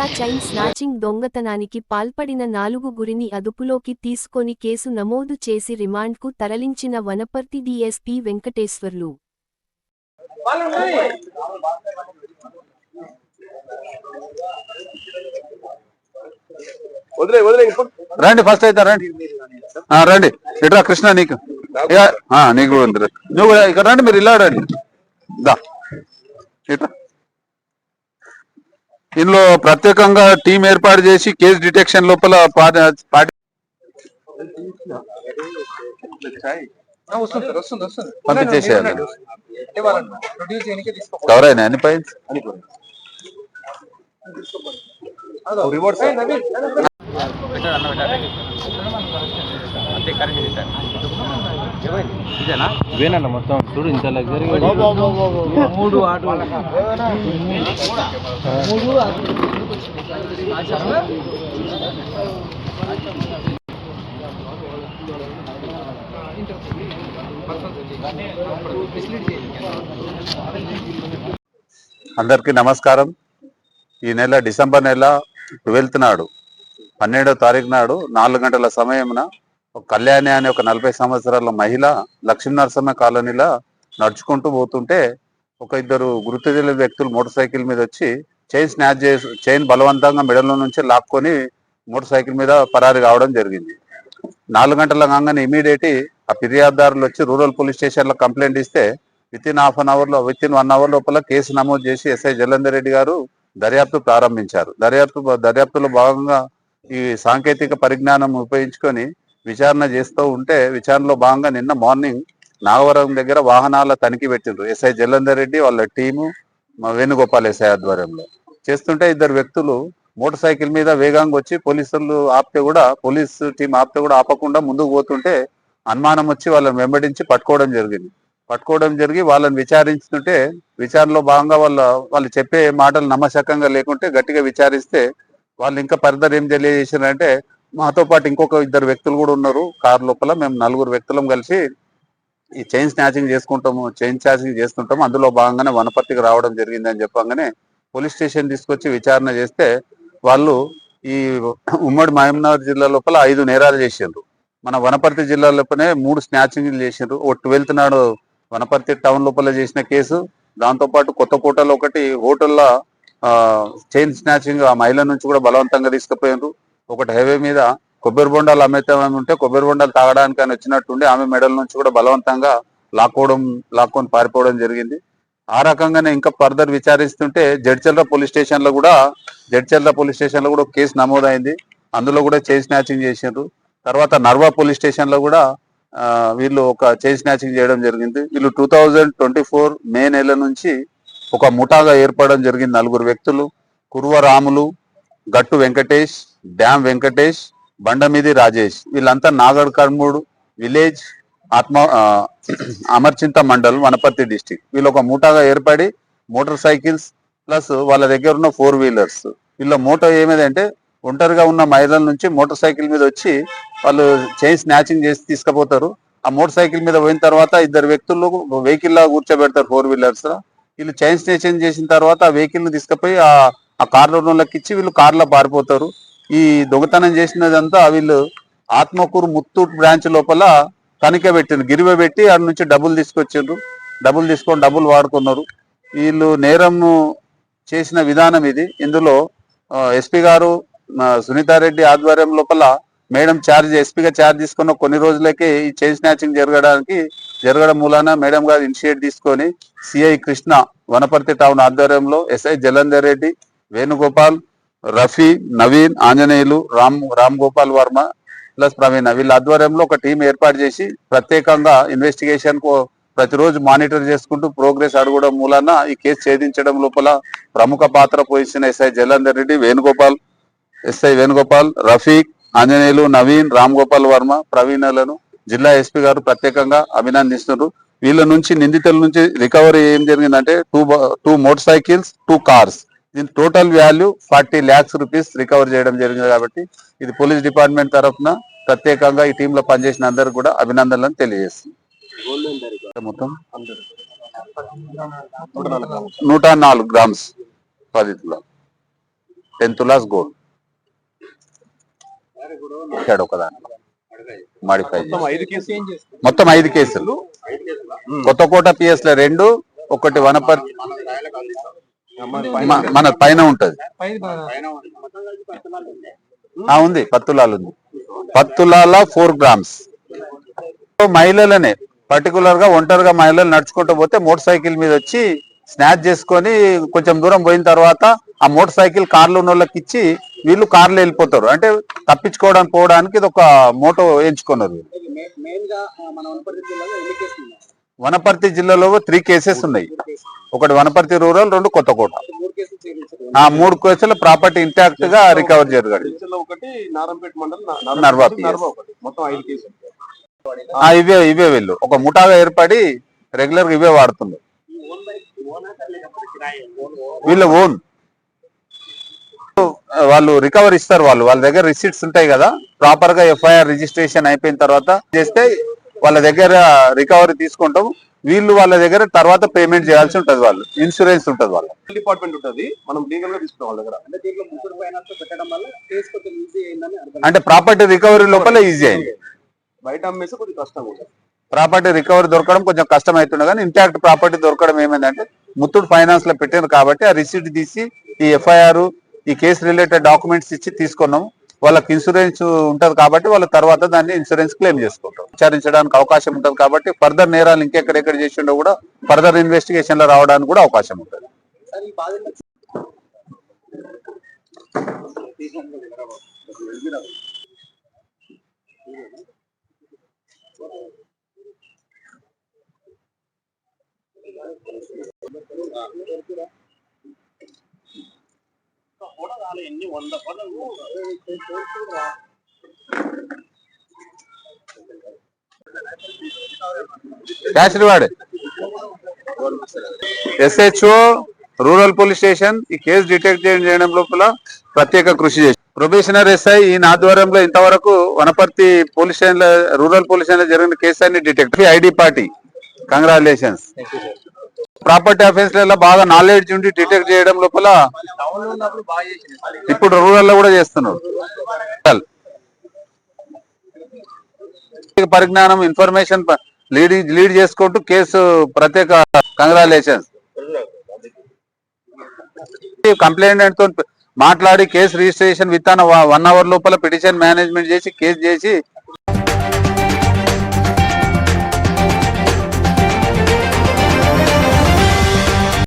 జిల్లా chain snatching దొంగతనానికి పాల్పడిన నాలుగు గురిని అదుపులోకి తీసుకొని కేసు నమోదు చేసి రిమాండ్కు తరలించిన వనపర్తి డీఎస్పీ వెంకటేశ్వర్లు. వదిలే వదిలే రండి ఫస్ట్ అయితే రండి. ఆ, రండి. ఇట్రా కృష్ణ నీకు. నీకు. నువ్వు కూడా ఇక్కడ రండి మీరు ఇలా రండి. దా. ఇట్రా. ఇందులో ప్రత్యేకంగా టీం ఏర్పాటు చేసి కేసు డిటెక్షన్ లోపల పంపించేసేయాలి. అయినా అన్ని ఇవేనన్న మొత్తం. చూడు ఇంత లగ్జరీ మూడు ఆటో అందరికీ నమస్కారం. ఈ నెల డిసెంబర్ నెల ట్వెల్త్ నాడు పన్నెండో తారీఖు నాడు నాలుగు గంటల సమయమున కళ్యాణి అనే ఒక నలభై సంవత్సరాల మహిళ లక్ష్మీ నరసింహ కాలనీలో నడుచుకుంటూ పోతుంటే ఒక ఇద్దరు గుర్తు తెలియని వ్యక్తులు మోటార్ సైకిల్ మీద వచ్చి చైన్ స్నాచ్ చేసి చైన్ బలవంతంగా మెడలో నుంచి లాక్కొని మోటార్ సైకిల్ మీద పరారి కావడం జరిగింది. నాలుగు గంటల కాగానే ఇమీడియట్ ఆ ఫిర్యాదుదారులు వచ్చి రూరల్ పోలీస్ స్టేషన్లో కంప్లైంట్ ఇస్తే విత్ ఇన్ హాఫ్ అన్ అవర్లో విత్ ఇన్ వన్ అవర్ లోపల కేసు నమోదు చేసి ఎస్ఐ జలంధర్ రెడ్డి గారు దర్యాప్తు ప్రారంభించారు. దర్యాప్తు దర్యాప్తులో భాగంగా ఈ సాంకేతిక పరిజ్ఞానం ఉపయోగించుకొని విచారణ చేస్తూ ఉంటే విచారణలో భాగంగా నిన్న మార్నింగ్ నాగవరం దగ్గర వాహనాల తనిఖీ పెట్టిండ్రు. ఎస్ఐ జలంధర్ రెడ్డి వాళ్ళ టీము మా వేణుగోపాల్ ఎస్ఐ ఆధ్వర్యంలో. చేస్తుంటే ఇద్దరు వ్యక్తులు మోటార్ సైకిల్ మీద వేగంగా వచ్చి పోలీసులు ఆపితే కూడా పోలీస్ టీం ఆపితే కూడా ఆపకుండా ముందుకు పోతుంటే అనుమానం వచ్చి వాళ్ళని వెంబడించి పట్టుకోవడం జరిగింది. పట్టుకోవడం జరిగి వాళ్ళని విచారిస్తుంటే విచారణలో భాగంగా వాళ్ళ వాళ్ళు చెప్పే మాటలు నమ్మశకంగా లేకుంటే గట్టిగా విచారిస్తే వాళ్ళు ఇంకా ఫర్దర్ ఏం తెలియజేసారంటే మాతో పాటు ఇంకొక ఇద్దరు వ్యక్తులు కూడా ఉన్నారు. కార్ లోపల మేము నలుగురు వ్యక్తులం కలిసి ఈ చైన్ స్నాచింగ్ చేసుకుంటాము చైన్ స్నాచింగ్ చేస్తుంటాము. అందులో భాగంగానే వనపర్తికి రావడం జరిగింది అని చెప్పగానే పోలీస్ స్టేషన్ తీసుకొచ్చి విచారణ చేస్తే వాళ్ళు ఈ ఉమ్మడి మహబూబ్నగర్ జిల్లా లోపల ఐదు నేరాలు చేసిండ్రు. మన వనపర్తి జిల్లా లోపలనే మూడు స్నాచింగ్లు చేసిండ్రు. ఓ ట్వెల్త్ నాడు వనపర్తి టౌన్ లోపల చేసిన కేసు. దాంతో పాటు కొత్తకోటలో ఒకటి హోటల్లో చైన్ స్నాచింగ్ ఆ మహిళ నుంచి కూడా బలవంతంగా తీసుకుపోయినారు ఒకటి హైవే మీద కొబ్బరి బొండాలు అమ్మేతామని ఉంటే కొబ్బరి బొండాలు తాగడానికి అని వచ్చినట్టుండి ఆమె మెడల నుంచి కూడా బలవంతంగా లాక్కోవడం లాక్కొని పారిపోవడం జరిగింది. ఆ రకంగానే ఇంకా ఫర్దర్ విచారిస్తుంటే జడ్చల్ర పోలీస్ స్టేషన్లో కూడా జడ్చల్ర పోలీస్ స్టేషన్లో కూడా కేసు నమోదైంది. అందులో కూడా చైన్ స్నాచింగ్ చేసిండ్రు. తర్వాత నర్వా పోలీస్ స్టేషన్లో కూడా వీళ్ళు ఒక చైన్ స్నాచింగ్ చేయడం జరిగింది. వీళ్ళు two thousand twenty four May నెల నుంచి ఒక ముఠాగా ఏర్పడడం జరిగింది నలుగురు వ్యక్తులు. కురువ రాములు గట్టు వెంకటేష్ డ్యామ్ వెంకటేష్ బండమిది రాజేష్. వీళ్ళంతా నాగడ్ కర్మూడు విలేజ్ ఆత్మ ఆ, అమర్చింత మండల్ వనపర్తి డిస్టిక్ వీళ్ళు ఒక మూటగా ఏర్పడి మోటార్ సైకిల్స్ ప్లస్ వాళ్ళ దగ్గర ఉన్న ఫోర్ వీలర్స్. వీళ్ళ మోటో ఏమిదంటే ఒంటరిగా ఉన్న మహిళల నుంచి మోటార్ సైకిల్ మీద వచ్చి వాళ్ళు చైన్ స్నాచింగ్ చేసి తీసుకుపోతారు. ఆ మోటార్ సైకిల్ మీద పోయిన తర్వాత ఇద్దరు వ్యక్తులు వెహికల్ లా కూర్చోబెడతారు ఫోర్ వీలర్స్. వీళ్ళు చైన్ స్నాచింగ్ చేసిన తర్వాత ఆ వెహికల్ని తీసుకుపోయి ఆ కార్లో కార్లకి ఇచ్చి వీళ్ళు కార్లో పారిపోతారు. ఈ దొంగతనం చేసినదంతా వీళ్ళు ఆత్మకూరు ముత్తూట్ బ్రాంచ్ లోపల తనిఖీ పెట్టిండ్రు. గిరివ పెట్టి ఆడ నుంచి డబ్బులు తీసుకొచ్చిండ్రు. డబ్బులు తీసుకొని డబ్బులు వాడుకున్నారు. వీళ్ళు నేరం చేసిన విధానం ఇది. ఇందులో ఎస్పీ గారు సునీతారెడ్డి ఆధ్వర్యం లోపల మేడం ఛార్జ్ ఎస్పీగా ఛార్జ్ తీసుకున్న కొన్ని రోజులకే ఈ చైన్ స్నాచింగ్ జరగడానికి జరగడం మూలాన మేడం గారు ఇనిషియేట్ తీసుకొని సిఐ కృష్ణ వనపర్తి టౌన్ ఆధ్వర్యంలో ఎస్ఐ జలంధర్ రెడ్డి వేణుగోపాల్ రఫీ నవీన్ ఆంజనేయులు రామ్ రామ్ గోపాల్ వర్మ ప్లస్ ప్రవీణ. వీళ్ళ ఆధ్వర్యంలో ఒక టీం ఏర్పాటు చేసి ప్రత్యేకంగా ఇన్వెస్టిగేషన్కు ప్రతిరోజు మానిటర్ చేసుకుంటూ ప్రోగ్రెస్ అడగడం మూలాన ఈ కేసు ఛేదించడం లోపల ప్రముఖ పాత్ర పోషించిన ఎస్ఐ జలంధర్ రెడ్డి వేణుగోపాల్ ఎస్ఐ వేణుగోపాల్ రఫీక్ ఆంజనేయులు నవీన్ రామ్ గోపాల్ వర్మ ప్రవీణలను జిల్లా ఎస్పీ గారు ప్రత్యేకంగా అభినందిస్తున్నారు. వీళ్ళ నుంచి నిందితుల నుంచి రికవరీ ఏం జరిగిందంటే two two motorcycles two cars. దీని total value forty lakhs rupees recover చేయడం జరిగింది కాబట్టి ఇది పోలీస్ డిపార్ట్మెంట్ తరఫున ప్రత్యేకంగా ఈ టీంలో పనిచేసిన అందరికి కూడా అభినందనలు తెలియజేస్తుంది మొత్తం నూట నాలుగు గ్రామ్స్ పది తులాలు. టెన్ తులాస్ గోల్డ్ ఇచ్చాడు ఒకదాని. మాడిఫై మొత్తం ఐదు కేసులు. ఏం చేస్తారు మొత్తం ఐదు కేసులు? కొత్తకోట పిఎస్లో రెండు ఒకటి వనపర్ మ- మన పైన ఉంటది. ఉంది. పత్తులాలు ఉంది. పత్తులాల ఫోర్ గ్రామ్స్. మహిళలనే పర్టికులర్గా ఒంటరిగా మహిళలు నడుచుకుంటూ పోతే మోటార్ సైకిల్ మీద వచ్చి స్నాచ్ చేసుకొని కొంచెం దూరం పోయిన తర్వాత ఆ మోటార్ సైకిల్ కార్లు ఉన్న వాళ్ళకి ఇచ్చి వీళ్ళు కార్లు వెళ్ళిపోతారు. అంటే తప్పించుకోవడానికి పోవడానికి ఇది ఒక మోటో ఎంచుకున్నారు. వనపర్తి జిల్లాలో త్రీ కేసెస్ ఉన్నాయి. ఒకటి వనపర్తి రూరల్ రెండు కొత్తకోట. ఆ మూడు కేసులు ప్రాపర్టీ ఇంటాక్ట్గా రికవర్ జరగాలి. ఇవే ఇవే వీళ్ళు. ఒక ముఠాగా ఏర్పడి రెగ్యులర్గా ఇవే వాడుతున్నారు. వీళ్ళ ఓన్. వాళ్ళు రికవర్ ఇస్తారు వాళ్ళు. వాళ్ళ దగ్గర రిసీట్స్ ఉంటాయి కదా. ప్రాపర్గా ఎఫ్ఐఆర్ రిజిస్ట్రేషన్ అయిపోయిన తర్వాత చేస్తే వాళ్ళ దగ్గర రికవరీ తీసుకుంటాం వీళ్ళు వాళ్ళ దగ్గర తర్వాత పేమెంట్ చేయాల్సి ఉంటది వాళ్ళు. ఇన్సూరెన్స్ ఉంటది వాళ్ళు. డిపార్ట్మెంట్ ఉంటుంది. మనం లీగల్గా తీసుకున్నాం వాళ్ళ దగ్గర. అంటే దీంట్లో ముగ్గురు ఫైనాన్స్ పెట్టడం వల్ల కేసు కొంచెం ఈజీ అయిందని అర్థం అంటే ప్రాపర్టీ రికవరీ లోపల ఈజీ అయింది. బయట అమ్మేసి కొద్దిగా కష్టం ప్రాపర్టీ రికవరీ దొరకడం కొంచెం కష్టం అవుతుండే కానీ ఇంటాక్ట్ ప్రాపర్టీ దొరకడం ఏమైందంటే ముత్తూట్ ఫైనాన్స్లో పెట్టారు కాబట్టి ఆ రిసీట్ తీసి ఈ ఎఫ్ఐఆర్ ఈ కేసు రిలేటెడ్ డాక్యుమెంట్స్ ఇచ్చి తీసుకున్నాం వాళ్ళకి ఇన్సూరెన్స్ ఉంటది కాబట్టి వాళ్ళ తర్వాత దాన్ని ఇన్సూరెన్స్ క్లెయిమ్ చేసుకుంటాం విచారించడానికి అవకాశం ఉంటది కాబట్టి ఫర్దర్ నేరాలు ఇంకెక్కడెక్కడ చేసిండో కూడా ఫర్దర్ ఇన్వెస్టిగేషన్లో రావడానికి కూడా అవకాశం ఉంటుంది. Cash reward SHO rural police station ఈ కేసు డిటెక్ట్ చేయడం లోపల ప్రత్యేక కృషి చేసి ప్రొబేషనర్ ఎస్ఐ ఈ ఆధ్వర్యంలో ఇంతవరకు Wanaparthy police station rural police station జరిగిన కేసు అన్ని detect. ID party. Congratulations property offence బాగా నాలెడ్జ్ ఉండి డిటెక్ట్ చేయడం లోపల ఇప్పుడు రూరల్లో కూడా చేస్తున్నారు పరిజ్ఞానం ఇన్ఫర్మేషన్ లీడ్ లీడ్ చేసుకుంటూ కేసు ప్రత్యేక కంగ్రాచులేషన్స్ కంప్లైంట్తో మాట్లాడి case registration with one hour లోపల పిటిషన్ మేనేజ్మెంట్ చేసి కేసు చేసి